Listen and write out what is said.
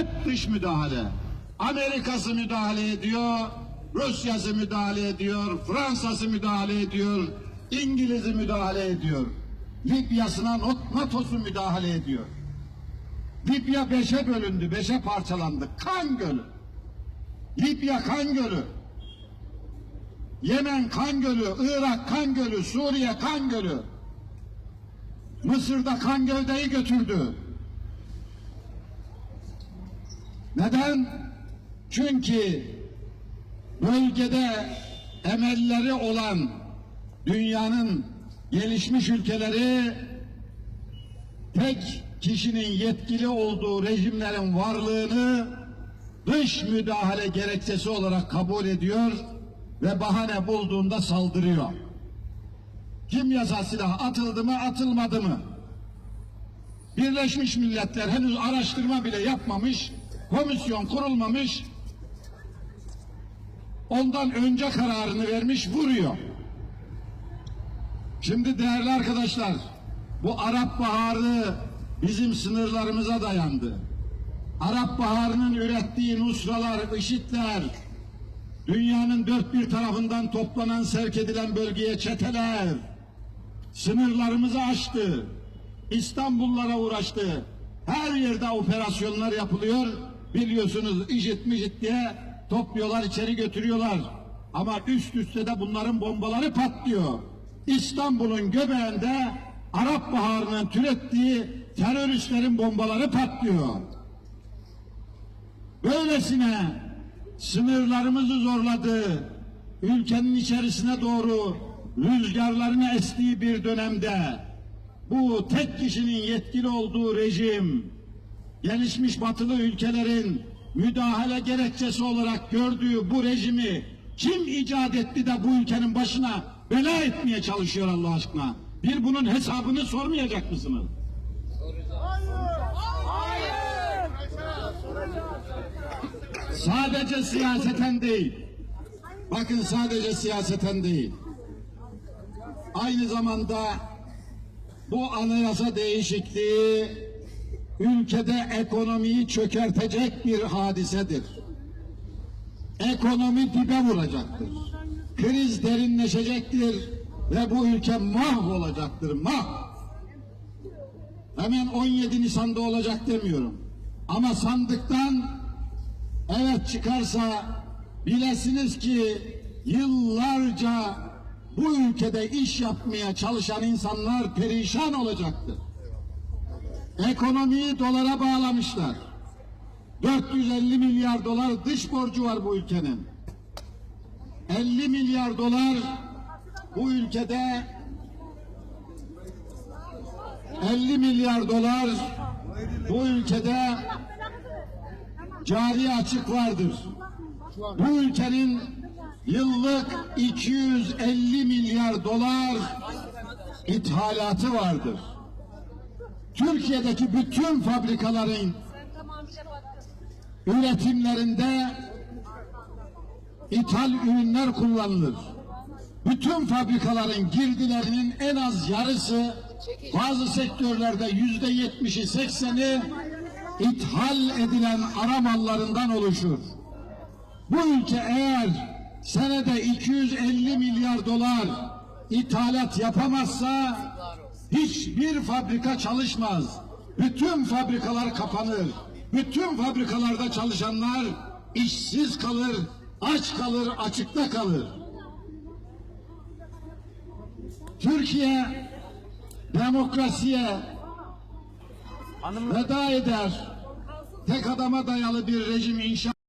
Hep dış müdahale. Amerika'sı müdahale ediyor, Rusya'sı müdahale ediyor, Fransa'sı müdahale ediyor, İngiliz'i müdahale ediyor. Libya'sına NATO'su müdahale ediyor. Libya beşe bölündü, beşe parçalandı. Kan gölü. Libya kan gölü. Yemen kan gölü, Irak kan gölü, Suriye kan gölü. Mısır'da kan gövdeyi götürdü. Neden? Çünkü bölgede emelleri olan dünyanın gelişmiş ülkeleri tek kişinin yetkili olduğu rejimlerin varlığını dış müdahale gerekçesi olarak kabul ediyor ve bahane bulduğunda saldırıyor. Kimyasal silah atıldı mı atılmadı mı? Birleşmiş Milletler henüz araştırma bile yapmamış, komisyon kurulmamış, ondan önce kararını vermiş vuruyor. Şimdi değerli arkadaşlar, bu Arap Baharı bizim sınırlarımıza dayandı. Arap Baharı'nın ürettiği nusralar, IŞİD'ler, dünyanın dört bir tarafından toplanan, sevk edilen bölgeye çeteler, sınırlarımızı aştı. İstanbullara uğraştı. Her yerde operasyonlar yapılıyor. Biliyorsunuz IŞİD mişit diye topluyorlar içeri götürüyorlar. Ama üst üste de bunların bombaları patlıyor. İstanbul'un göbeğinde Arap Baharı'nın türettiği teröristlerin bombaları patlıyor. Böylesine sınırlarımızı zorladı, ülkenin içerisine doğru rüzgarların estiği bir dönemde bu tek kişinin yetkili olduğu rejim, gelişmiş batılı ülkelerin müdahale gerekçesi olarak gördüğü bu rejimi kim icat etti de bu ülkenin başına bela etmeye çalışıyor Allah aşkına? Bir bunun hesabını sormayacak mısınız? Sadece siyaseten değil. Bakın sadece siyaseten değil. Aynı zamanda bu anayasa değişikliği ülkede ekonomiyi çökertecek bir hadisedir. Ekonomi dibe vuracaktır. Kriz derinleşecektir ve bu ülke mahvolacaktır. Mah. Hemen 17 Nisan'da olacak demiyorum. Ama sandıktan evet çıkarsa bilesiniz ki yıllarca bu ülkede iş yapmaya çalışan insanlar perişan olacaktır. Ekonomiyi dolara bağlamışlar. 450 milyar dolar dış borcu var bu ülkenin. 50 milyar dolar bu ülkede 50 milyar dolar bu ülkede cari açık vardır. Bu ülkenin yıllık 250 milyar dolar ithalatı vardır. Türkiye'deki bütün fabrikaların üretimlerinde ithal ürünler kullanılır. Bütün fabrikaların girdilerinin en az yarısı bazı sektörlerde yüzde yetmişi sekseni ithal edilen ara mallarından oluşur. Bu ülke eğer senede 250 milyar dolar ithalat yapamazsa hiçbir fabrika çalışmaz. Bütün fabrikalar kapanır. Bütün fabrikalarda çalışanlar işsiz kalır, aç kalır, açıkta kalır. Türkiye demokrasiye veda eder. Tek adama dayalı bir rejim inşa